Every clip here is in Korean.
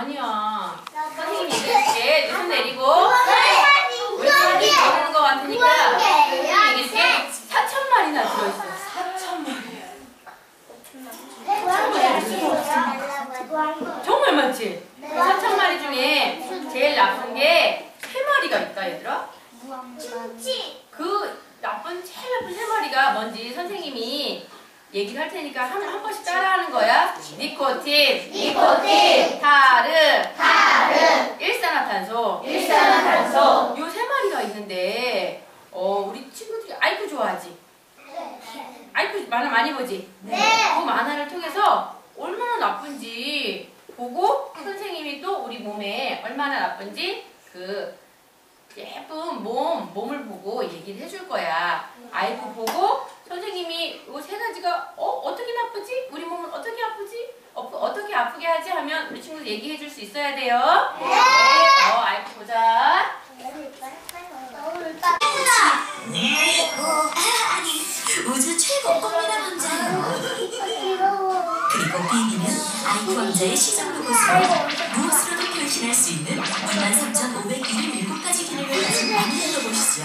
아니야. 선생님이 얘기해줄게. 눈 내리고. 우리 친구들이 모르는 것 같으니까 선생님이 얘기해줄게. 4천 마리나 들어있어. 4천 마리. 정말 많지? 4천 마리 중에 제일 나쁜 게세 마리가 있다 얘들아. 그 나쁜 제일 나쁜 세 마리가 뭔지 선생님이 얘기를 할 테니까 한, 한 번씩 따라하는 거야. 니코틴, 니코틴, 타르, 타르, 일산화탄소. 일산화탄소. 요 세 마리가 있는데 어 우리 친구들이 아이고 좋아하지. 아이고 만화 많이 보지. 네. 그 만화를 통해서 얼마나 나쁜지 보고 선생님이 또 우리 몸에 얼마나 나쁜지 그 예쁜 몸, 몸을 보고 얘기를 해줄 거야. 아이고 보고 선생님이 이 세 가지가 어 어떻게 나쁘지? 우리 몸은 어떻게 아프지? 어, 어떻게 아프게 하지? 하면 우리 친구들 얘기해 줄 수 있어야 돼요. 네. 어 아이고 보자. 아니, 최고 꽃미남 왕자예요. 그리고 비비는 아이프 왕자의 시정 로봇으로 무엇으로도 변신할 수 있는 23,577가지 기능을 가진 만능 로봇이죠.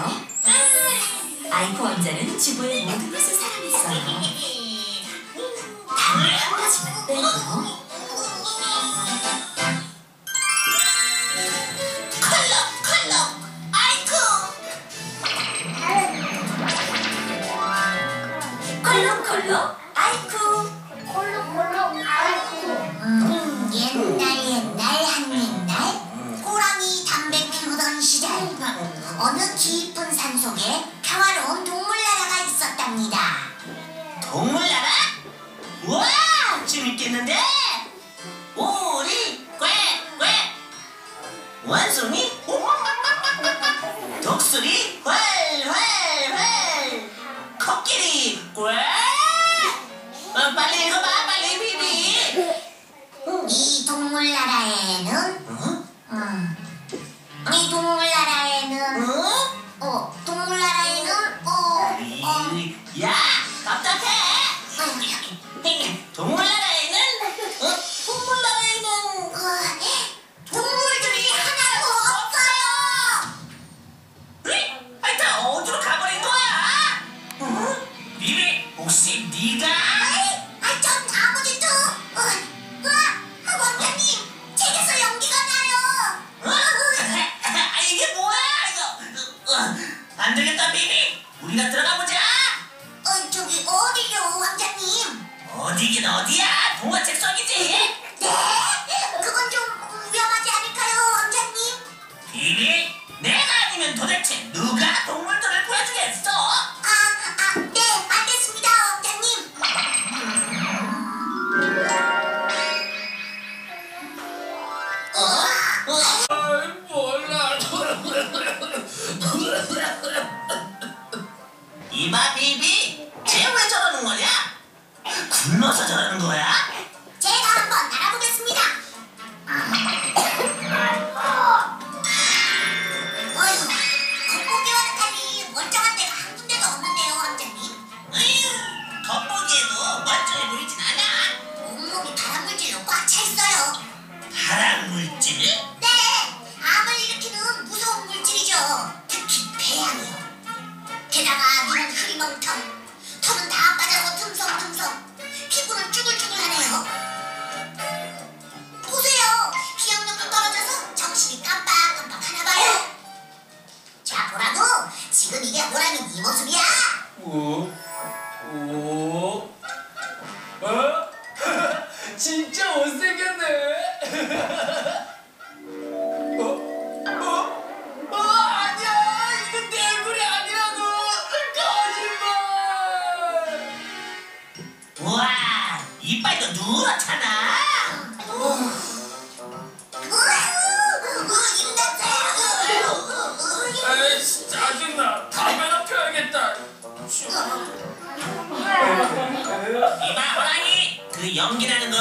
아이프 왕자는 지구의 모든 것을 사랑했어요. 단한 가지만 빼고 컬러, 아이쿠! 음, 옛날 옛날 한 옛날. 호랑이 담배 피우던 시절. 어느 깊은 어디긴 어디야 동화책 속이지 네?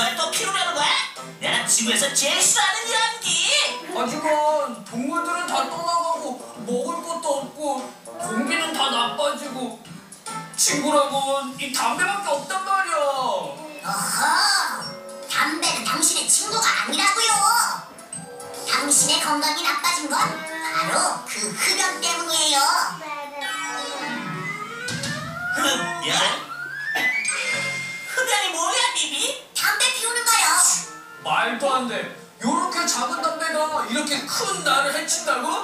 걸또 피우려는 거야? 내가 지구에서 제일 싫어하는 연기 하지만 동물들은 다 떠나가고 먹을 것도 없고 공기는 다 나빠지고 친구라곤 이 담배밖에 없단 말이야. 어허, 담배는 당신의 친구가 아니라고요. 당신의 건강이 나빠진 건 바로 그 흡연 때문이에요. 흡연? 흡연이 뭐야, 비비? 담배 피우는 거요. 말도 안 돼. 요렇게 작은 담배가 이렇게 큰 나를 해친다고?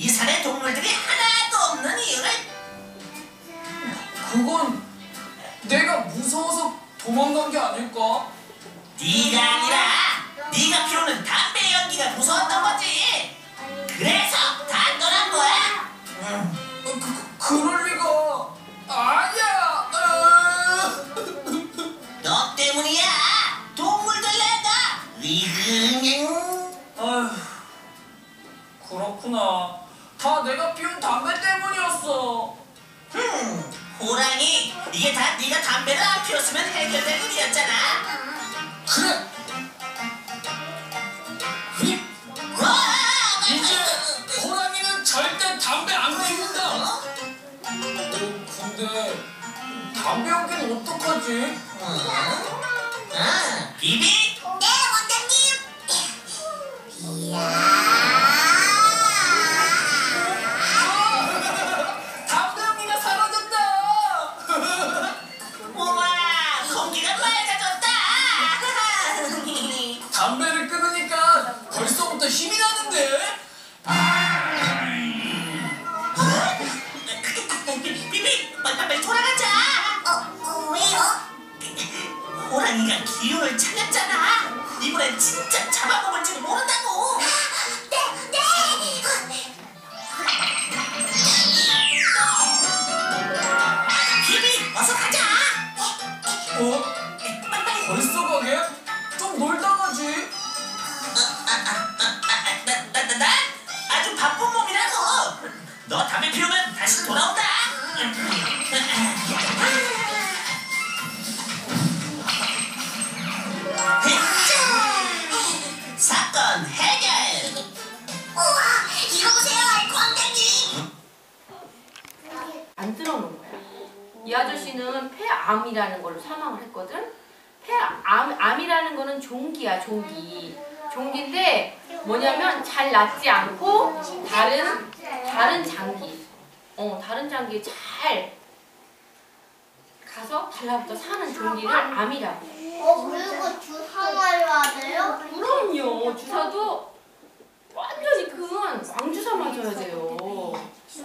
이 산에 동물들이 하나도 없는 이유를. 그건 내가 무서워서 도망간 게 아닐까? 네가 아니라 네가 피우는 담배 연기가 무서웠던 거지. 그래서 다 떠난 거야. 어, 그, 그, 그럴 리가. 아니야. 어. 너 때문이야. 동물들 내가. 아휴, 그렇구나. 다 내가 피운 담배 때문이었어. 흠, 호랑이, 이게 다 네가 담배를 안 피웠으면 해결될 일이었잖아. 그래. 와, 이제 호랑이는 절대 담배 안 피운다. 어, 근데 담배 연기는 어떡하지? 아, 비비, 네 원장님 담배 끊으니까 벌써부터 힘이 나는데? 비비, 빨리빨리 돌아가자. 어, 어 왜요? 호랑이가 기운을 차렸잖아. 이번엔 진짜 잡아먹을지도 모른다고. 너 담배 피우면 다시 돌아온다. 사건 해결. 우와, 이거 보세요, 광장님. 안 들어놓은 거야. 이 아저씨는 폐암이라는 걸로 사망을 했거든. 폐암 암이라는 거는 종기야, 종기. 종기인데 뭐냐면 잘 낫지 않고 다른 다른 장기, 어 다른 장기에 잘 가서 달라붙어 사는 종기를 암이라고. 해. 어, 그리고 주사 맞아야 돼요? 그럼요. 주사도 완전히 큰 광주사 맞아야 돼요.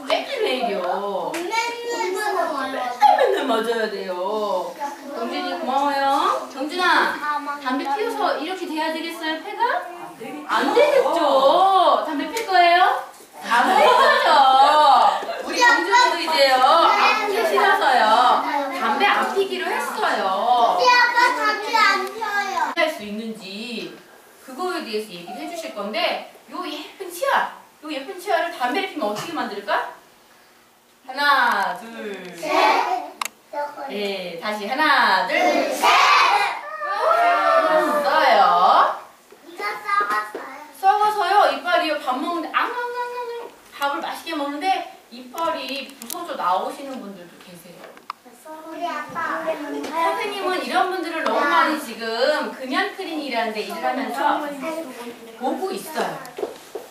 매일 매일이요. 맨날. 맨날 맨날 맞아야 돼요. 경준이 고마워요. 경준아, 담배 피워서 이렇게 돼야 되겠어요, 폐가? 안 되겠죠. 담배 필 거예요? 안 되죠. 이제요. 아프기 싫어서요. 담배 안 피기로 했어요. 우리 아빠 담배 안 펴요. 할수 있는지 그거에 대해서 얘기를 해주실 건데 요 예쁜 치아, 요 예쁜 치아를 담배를 피면 어떻게 만들까? 하나, 둘, 셋. 네, 다시 하나, 둘, 셋. 이거 써봤어요. 썩어서요 이빨이요 밥 먹는데 앙앙앙앙 밥을 맛있게 먹는데 이빨이 부서져 나오시는 분들도 계세요. 우리 아빠. 선생님은 이런 분들을 너무 많이 지금 금연 클리닉이라는 데 일을 하면서 보고 있어요.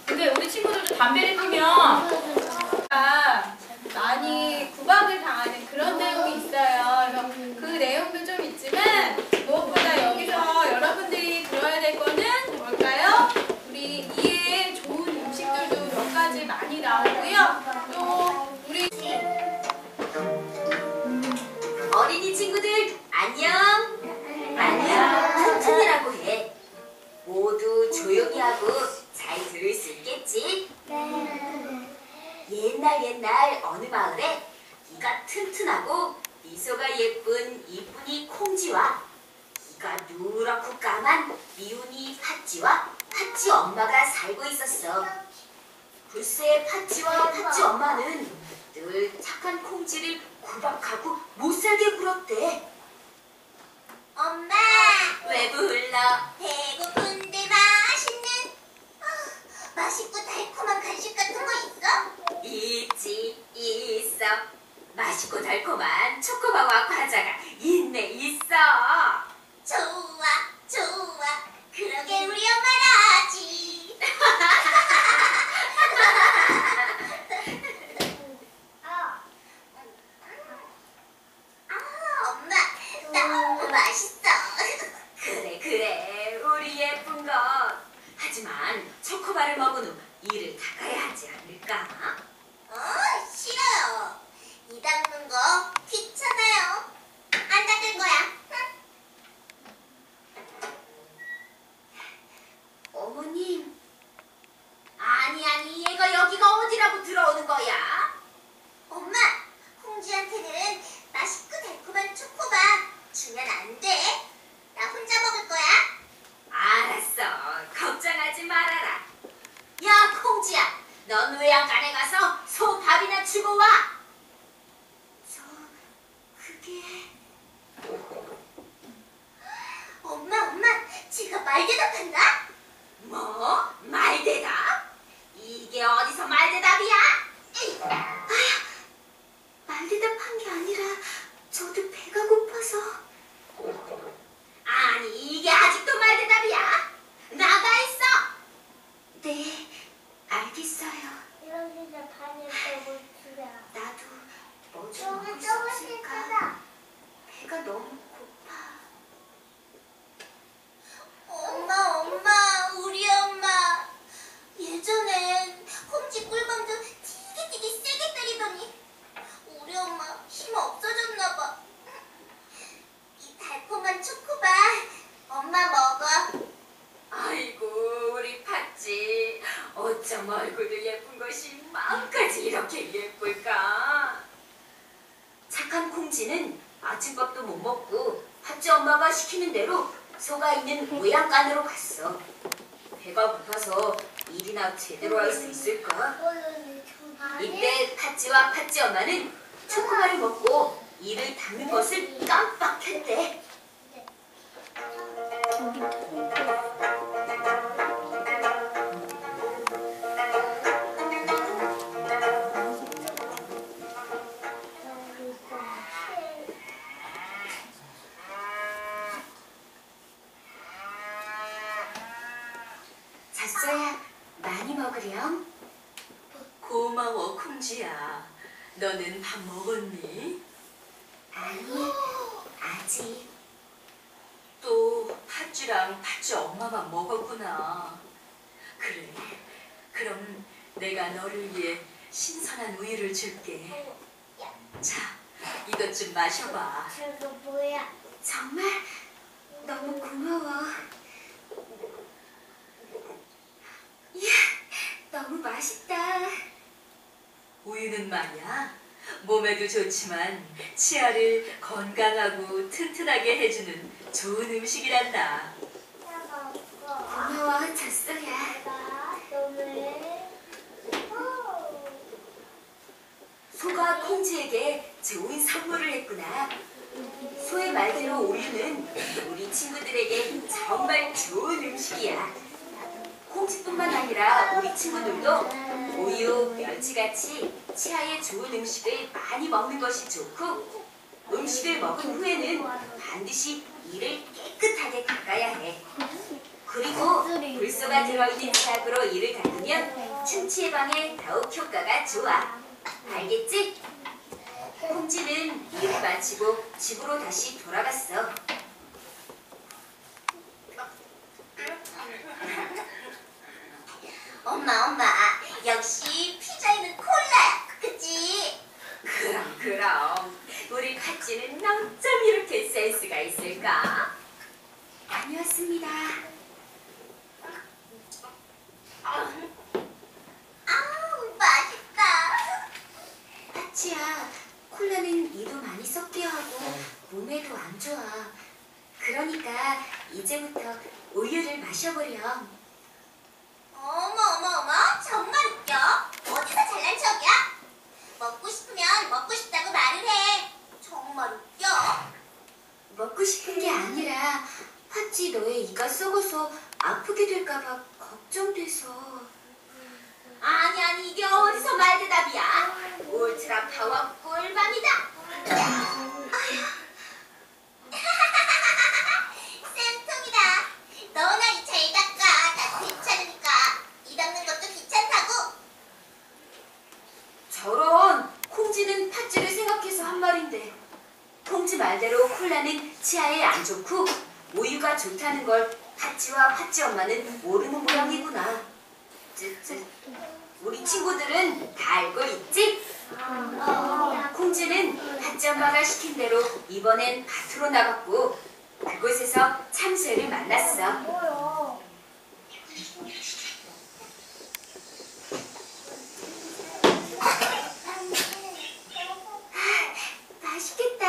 근데 우리 친구들도 담배를 피면 아, 나이 가지 팥쥐와 팥쥐 엄마가 살고 있었어. 글쎄 팥쥐와 팥쥐 엄마는 늘 착한 콩쥐를 구박하고 못살게 굴었대. 엄마, 왜 불러? 배고픈데 맛있는, 아, 맛있고 달콤한 간식 같은 거 있어? 있지 있어. 맛있고 달콤한 초코바와 과자가 있네 있어. 좋아, 좋아. 그러게 우리 엄마라 하지. 아, 엄마, 너무 맛있어. 그래 그래 우리 예쁜 것. 하지만 초코바를 먹은 후 이를 닦아야 하지 않을까? 어, 싫어요. 이 닦는 거 귀찮아요. 안 닦을 거야. 어머님. 아니 아니 얘가 여기가 어디라고 들어오는 거야? 엄마, 콩쥐한테는 맛있고 달콤한 초코바 주면 안 돼. 나 혼자 먹을 거야. 알았어. 걱정하지 말아라. 야, 콩지야. 넌 외양간에 가서 소 밥이나 주고 와. 저, 그게... 엄마, 엄마, 제가 말대답한다. 뭐? 말대답? 이게 어디서 말대답이야? 에이, 아휴, 말대답한 게 아니라 저도 배가 고파서. 아니, 이게 아직도 말대답이야? 나가 있어. 네, 알겠어요. 이런 게 반을 빼고 주라. 나도 뭐 좀 조금 먹을 수 조금씩 없을까? 하자. 배가 너무 고파. 엄마, 엄마, 우리 엄마. 예전엔 콩쥐 꿀밤도 되게 되게 세게 때리더니 우리 엄마 힘 없어졌나 봐. 이 달콤한 초코바 엄마 먹어. 아이고 우리 팥쥐 어쩜 얼굴도 예쁜 것이 마음까지 이렇게 예쁠까? 착한 콩쥐는 아침밥도 못 먹고 팥쥐 엄마가 시키는 대로 소가 있는 모양간으로 갔어. 배가 고파서 일이나 제대로 할 수 있을까? 이때 팥쥐와 팥쥐 엄마는 초코바를 먹고 이를 닦는 것을 깜빡했대 많이 먹으렴. 고마워, 콩쥐야. 너는 밥 먹었니? 아니, 아직. 또 팥쥐랑 팥쥐 엄마만 먹었구나. 그래. 그럼 내가 너를 위해 신선한 우유를 줄게. 자, 이것 좀 마셔봐. 저거 뭐야? 정말 너무 고마워. 이야, 너무 맛있다. 우유는 말이야. 몸에도 좋지만 치아를 건강하고 튼튼하게 해주는 좋은 음식이란다. 고마워, 젖소야. 소가 콩쥐에게 좋은 선물을 했구나. 소의 말대로 우유는 우리 친구들에게 정말 좋은 음식이야. 콩쥐뿐만 아니라 우리 친구들도 우유, 멸치같이 치아에 좋은 음식을 많이 먹는 것이 좋고 음식을 먹은 후에는 반드시 이를 깨끗하게 닦아야 해. 그리고 불소가 들어있는 치약으로 이를 닦으면 충치 예방에 더욱 효과가 좋아. 알겠지? 콩쥐는 일을 마치고 집으로 다시 돌아갔어. 엄마 엄마. 역시 피자에는 콜라. 그치? 그럼 그럼. 우리 카찌는 어쩜 이렇게 센스가 있을까? 아니었습니다. 아우 맛있다. 카찌야 콜라는 이도 많이 섞여 하고 몸에도 안 좋아. 그러니까 이제부터 우유를 마셔보렴. 엄마가 시킨 대로 이번엔 밭으로 나갔고 그곳에서 참새를 만났어. 뭐야? 맛있겠다.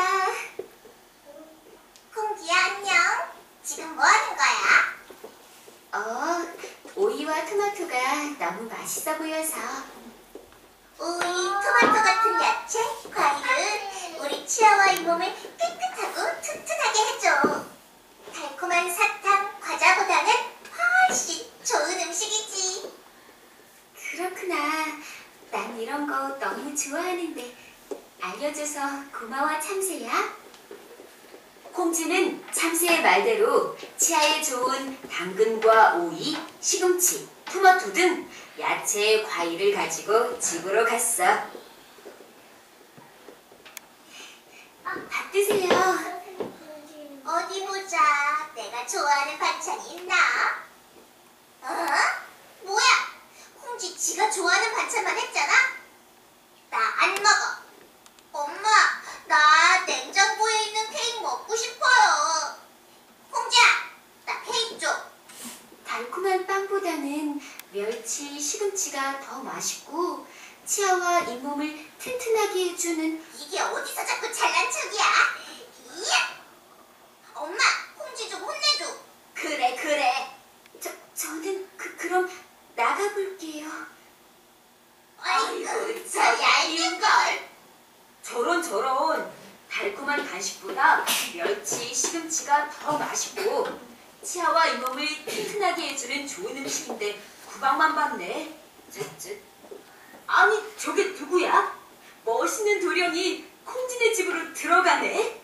콩기야 안녕 지금 뭐 하는 거야? 어, 오이와 토마토가 너무 맛있어 보여서 우이, 토마토 같은 야채, 과일은 우리 치아와 잇몸을 깨끗하고 튼튼하게 해줘. 달콤한 사탕, 과자보다는 훨씬 좋은 음식이지. 그렇구나. 난 이런 거 너무 좋아하는데 알려줘서 고마워 참새야. 콩쥐는 참새의 말대로 치아에 좋은 당근과 오이, 시금치, 토마토 등 야채, 과일을 가지고 집으로 갔어. 아, 밥 드세요. 어디 보자. 좋아하는 반찬이 있나? 어? 뭐야? 콩쥐 지가 좋아하는 반찬만 했잖아? 나 안 먹어. 엄마, 나 냉장고에 있는 케이크 먹고 싶어요. 콩쥐야, 나 케이크 줘. 달콤한 빵보다는 멸치, 시금치가 더 맛있고 치아와 잇몸을 튼튼하게 해주는 이게 어디서 자꾸 잘난 척이야? 이야! 엄마, 콩쥐 좀 혼내줘. 그래, 그래. 저, 저는 그, 그럼 나가볼게요. 아이고, 저 얄미운 걸. 저런 저런 달콤한 간식보다 멸치, 시금치가 더 맛있고 치아와 잇몸을 튼튼하게 해주는 좋은 음식인데 구박만 받네. 쯧쯧. 아니 저게 누구야? 멋있는 도령이 콩지네 집으로 들어가네.